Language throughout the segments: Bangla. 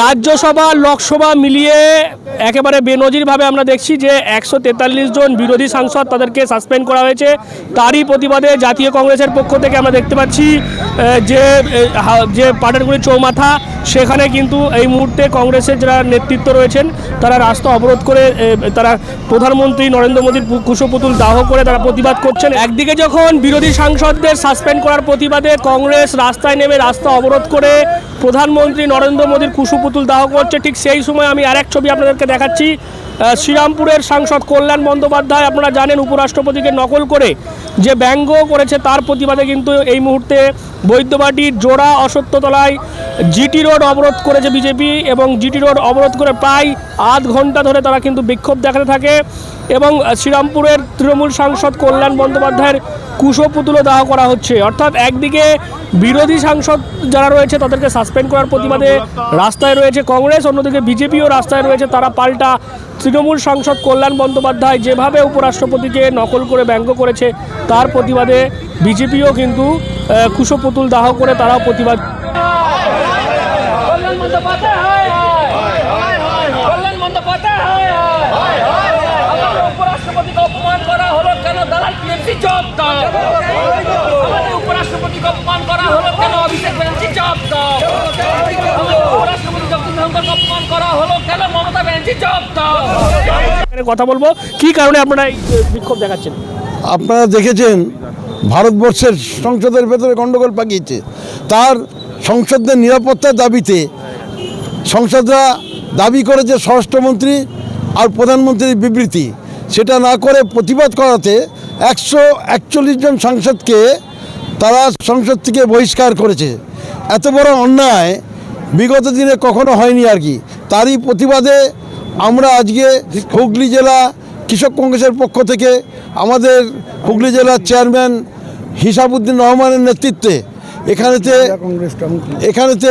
রাজ্যসভা, লোকসভা মিলিয়ে একেবারে বেনজিরভাবে আমরা দেখছি যে একশো তেতাল্লিশ জন বিরোধী সাংসদ তাদেরকে সাসপেন্ড করা হয়েছে। তারই প্রতিবাদে জাতীয় কংগ্রেসের পক্ষ থেকে আমরা দেখতে পাচ্ছি যে যে পাটানগুড়ি চৌমাথা, সেখানে কিন্তু এই মুহূর্তে কংগ্রেসের যারা নেতৃত্ব রয়েছেন, তারা রাস্তা অবরোধ করে তারা প্রধানমন্ত্রী নরেন্দ্র মোদীর কুশপুতুল দাহ করে তারা প্রতিবাদ করছেন। একদিকে যখন বিরোধী সাংসদদের সাসপেন্ড করার প্রতিবাদে কংগ্রেস রাস্তায় নেমে রাস্তা অবরোধ করে প্রধানমন্ত্রী নরেন্দ্র মোদীর কুশপুতুল দাহ করছে। ঠিক সেই সময় আমি আরেক ছবি আপনাদেরকে দেখাচ্ছি। শ্রীরামপুরের সাংসদ কল্যাণ বন্দ্যোপাধ্যায়, আপনারা জানেন উপরাষ্ট্রপতিকে নকল করে যে ব্যঙ্গ করেছে, তার প্রতিবাদে কিন্তু এই মুহূর্তে বৈদ্যবাটির জোড়া অসত্যতলায় জিটি রোড অবরোধ করেছে বিজেপি এবং জিটি রোড অবরোধ করে প্রায় আধ ঘণ্টা ধরে তারা কিন্তু বিক্ষোভ দেখাতে থাকে এবং শ্রীরামপুরের তৃণমূল সাংসদ কল্যাণ বন্দ্যোপাধ্যায়ের কুশপুতুলও দাহ করা হচ্ছে। অর্থাৎ একদিকে বিরোধী সাংসদ যারা রয়েছে তাদেরকে সাসপেন্ড করার প্রতিবাদে রাস্তায় রয়েছে কংগ্রেস, অন্যদিকে বিজেপিও রাস্তায় রয়েছে, তারা পাল্টা তৃণমূল সাংসদ কল্যাণ বন্দ্যোপাধ্যায় যেভাবে উপরাষ্ট্রপতিকে নকল করে ব্যঙ্গ করেছে, তার প্রতিবাদে বিজেপিও কিন্তু কুশপুতুল দাহ করে তারাও প্রতিবাদ কল্যাণ বন্দ্যোপাধ্যায় হায় হায় কল্যাণ বন্দ্যোপাধ্যায় হায় হায় আমাদের উপরাষ্ট্রপতিকে অপমান করা হলো কেন দালাল টিএমসি জব দাও আমাদের উপরাষ্ট্রপতিকে অপমান করা হলো কেন অভিষেক ব্যানার্জি জব দাও আমাদের উপরাষ্ট্রপতি জগদীপ ধনকরকে অপমান করা হলো কেন মমতা ব্যানার্জি জব দাও কথা বলব। কি কারণে আপনারা এই বিক্ষোভ দেখাচ্ছেন? আপনারা দেখেছেন, ভারতবর্ষের সংসদের ভেতরে গণ্ডগোল পাকিয়েছে। তার সংসদের নিরাপত্তার দাবিতে সংসদরা দাবি করেছে স্বরাষ্ট্রমন্ত্রী আর প্রধানমন্ত্রীর বিবৃতি, সেটা না করে প্রতিবাদ করাতে একশো একচল্লিশ জন সাংসদকে তারা সংসদ থেকে বহিষ্কার করেছে। এত বড় অন্যায় বিগত দিনে কখনো হয়নি আর কি। তারই প্রতিবাদে আমরা আজকে হুগলি জেলা কৃষক কংগ্রেসের পক্ষ থেকে আমাদের হুগলি জেলার চেয়ারম্যান হিসাবুদ্দিন রহমানের নেতৃত্বে এখানেতে এখানেতে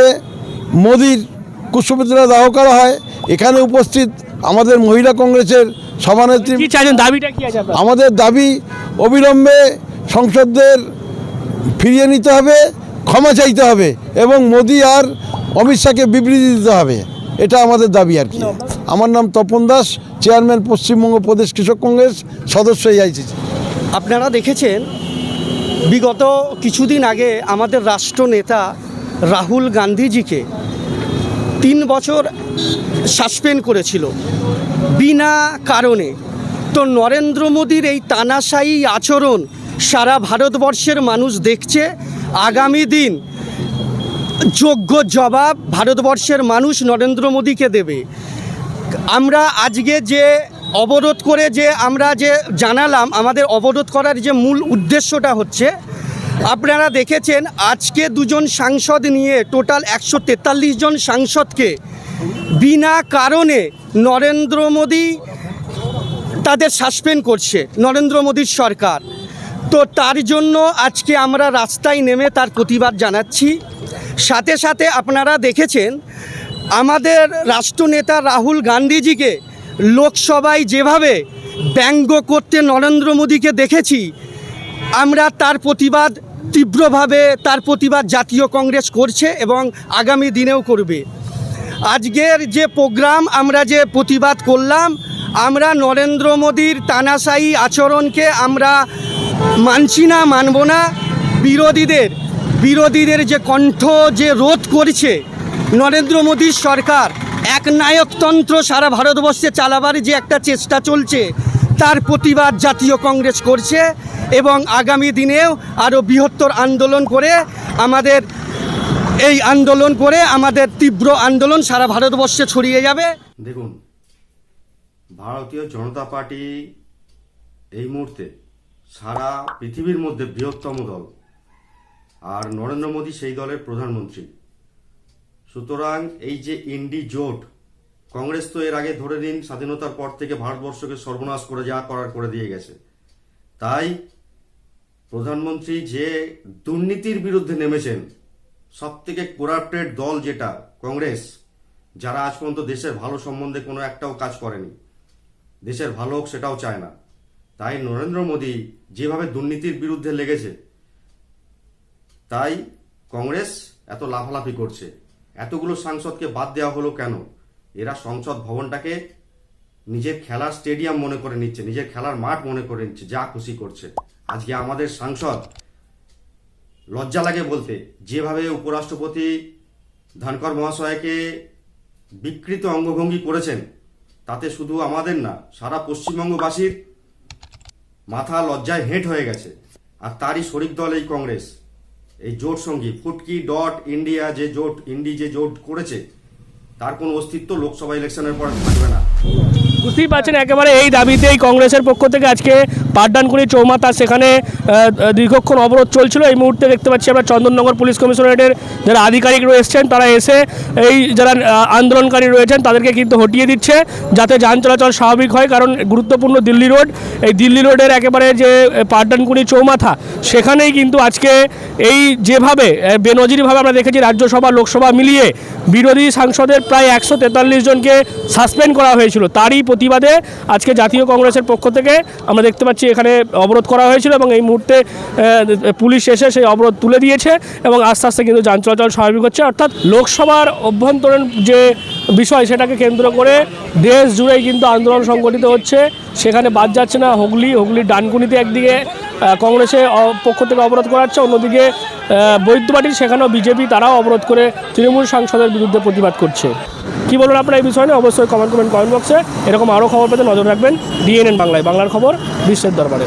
মোদির কুশপুতলা দাহ করা হয়। এখানে উপস্থিত আমাদের মহিলা কংগ্রেসের সভানেত্রী দাবিটা কি আমাদের দাবি অবিলম্বে সংসদদের ফিরিয়ে নিতে হবে ক্ষমা চাইতে হবে এবং মোদি আর অমিত শাহকে বিবৃতি দিতে হবে। এটা আমাদের দাবি আর কি। আমার নাম তপন দাস চেয়ারম্যান পশ্চিমবঙ্গ প্রদেশ কৃষক কংগ্রেস সদস্য আইসিসি আপনারা দেখেছেন বিগত কিছুদিন আগে আমাদের রাষ্ট্রনেতা রাহুল গান্ধীজিকে তিন বছর সাসপেন্ড করেছিল। বিনা কারণে। তো নরেন্দ্র মোদীর এই তানাশায়ী আচরণ সারা ভারতবর্ষের মানুষ দেখছে। আগামী দিন যোগ্য জবাব ভারতবর্ষের মানুষ নরেন্দ্র মোদীকে দেবে। আমরা আজকে যে অবরোধ করে যে আমরা যে জানালাম, আমাদের অবরোধ করার যে মূল উদ্দেশ্যটা হচ্ছে, আপনারা দেখেছেন আজকে দুজন সাংসদ নিয়ে টোটাল একশো তেতাল্লিশ জন সাংসদকে বিনা কারণে নরেন্দ্র মোদী তাদের সাসপেন্ড করছে, নরেন্দ্র মোদীর সরকার। তো তার জন্য আজকে আমরা রাস্তায় নেমে তার প্রতিবাদ জানাচ্ছি। সাথে সাথে আপনারা দেখেছেন, আমাদের রাষ্ট্রনেতা রাহুল গান্ধীজিকে লোকসভায় যেভাবে ব্যঙ্গ করতে নরেন্দ্র মোদীকে দেখেছি, আমরা তার প্রতিবাদ তীব্রভাবে, তার প্রতিবাদ জাতীয় কংগ্রেস করছে এবং আগামী দিনেও করবে। আজকের যে প্রোগ্রাম আমরা যে প্রতিবাদ করলাম, আমরা নরেন্দ্র মোদীর তানাশায়ী আচরণকে আমরা মানছি না, মানব না। বিরোধীদের বিরোধীদের যে কণ্ঠ যে রোধ করছে নরেন্দ্র মোদীর সরকার, এক নায়কতন্ত্র সারা ভারতবর্ষে চালাবার যে একটা চেষ্টা চলছে, তার প্রতিবাদ জাতীয় কংগ্রেস করছে এবং আগামী দিনেও আরও বৃহত্তর আন্দোলন করে আমাদের, এই আন্দোলন করে আমাদের তীব্র আন্দোলন সারা ভারতবর্ষে ছড়িয়ে যাবে। দেখুন, ভারতীয় জনতা পার্টি এই মুহূর্তে সারা পৃথিবীর মধ্যে বৃহত্তম দল। আর নরেন্দ্র মোদী সেই দলের প্রধানমন্ত্রী। সুতরাং এই যে ইন্ডি জোট, কংগ্রেস তো এর আগে ধরে দিন স্বাধীনতার পর থেকে ভারতবর্ষকে সর্বনাশ করে যা করার করে দিয়ে গেছে। তাই প্রধানমন্ত্রী যে দুর্নীতির বিরুদ্ধে নেমেছেন সব থেকে করাপ্টেড দল যেটা, কংগ্রেস, যারা আজ পর্যন্ত দেশের ভালো সম্বন্ধে কোনো একটাও কাজ করেনি, দেশের ভালো হোক সেটাও চায় না। তাই নরেন্দ্র মোদী যেভাবে দুর্নীতির বিরুদ্ধে লেগেছে তাই কংগ্রেস এত লাফালাফি করছে। এতগুলো সাংসদকে বাদ দেওয়া হলো কেন? এরা সংসদ ভবনটাকে নিজের খেলার স্টেডিয়াম মনে করে নিচ্ছে, নিজের খেলার মাঠ মনে করে নিচ্ছে, যা খুশি করছে। আজকে আমাদের সাংসদ লজ্জা লাগে বলতে, যেভাবে উপরাষ্ট্রপতি ধনকর মহাশয়কে বিকৃত অঙ্গভঙ্গি করেছেন, তাতে শুধু আমাদের না, সারা পশ্চিমবঙ্গবাসীর মাথা লজ্জায় হেঁট হয়ে গেছে। আর তারই শরিক দল এই কংগ্রেস। এই জোট সঙ্গী, ফুটকি, ডট, ইন্ডিয়া যে জোট, ইন্ডি যে জোট করেছে, তার কোনো অস্তিত্ব লোকসভা ইলেকশনের পর থাকবে না। বুঝতেই পারছেন, একেবারে এই দাবিতেই কংগ্রেসের পক্ষ থেকে আজকে পাঠদানকুড়ি চৌমাথা, সেখানে দীর্ঘক্ষণ অবরোধ চলছিল। এই মুহূর্তে দেখতে পাচ্ছি আমরা চন্দননগর পুলিশ কমিশনারেটের যারা আধিকারিক রয়েছেন তারা এসে এই যারা আন্দোলনকারী রয়েছেন, তাদেরকে কিন্তু হটিয়ে দিচ্ছে যাতে যান চলাচল স্বাভাবিক হয়। কারণ গুরুত্বপূর্ণ দিল্লি রোড, এই দিল্লি রোডের একেবারে যে পাঠদানকুড়ি চৌমাথা, সেখানেই কিন্তু আজকে এই যেভাবে বেনজিরভাবে আমরা দেখেছি রাজ্যসভা, লোকসভা মিলিয়ে বিরোধী সাংসদের প্রায় একশো তেতাল্লিশ জনকে সাসপেন্ড করা হয়েছিল। তারই প্রতিবাদে আজকে জাতীয় কংগ্রেসের পক্ষ থেকে আমরা দেখতে পাচ্ছি এখানে অবরোধ করা হয়েছিল এবং এই মুহূর্তে পুলিশ এসে সেই অবরোধ তুলে দিয়েছে এবং আস্তে আস্তে কিন্তু যান চলাচল স্বাভাবিক হচ্ছে। অর্থাৎ লোকসভার অভ্যন্তরীণ যে বিষয় সেটাকে কেন্দ্র করে দেশ জুড়েই কিন্তু আন্দোলন সংগঠিত হচ্ছে। সেখানে বাদ যাচ্ছে না, হুগলি, হুগলির ডানকুনিতে একদিকে কংগ্রেসের পক্ষ থেকে অবরোধ করা হচ্ছে অন্যদিকে বৈদ্যবাটি সেখানেও বিজেপি তারাও অবরোধ করে তৃণমূল সাংসদের বিরুদ্ধে প্রতিবাদ করছে। কি বলুন আপনারা এই বিষয় নিয়ে? অবশ্যই কমেন্ট করবেন কমেন্ট বক্সে এরকম আরও খবর পেতে নজর রাখবেন। ডিএনএন বাংলায়। বাংলার খবর বিশ্বের দরবারে।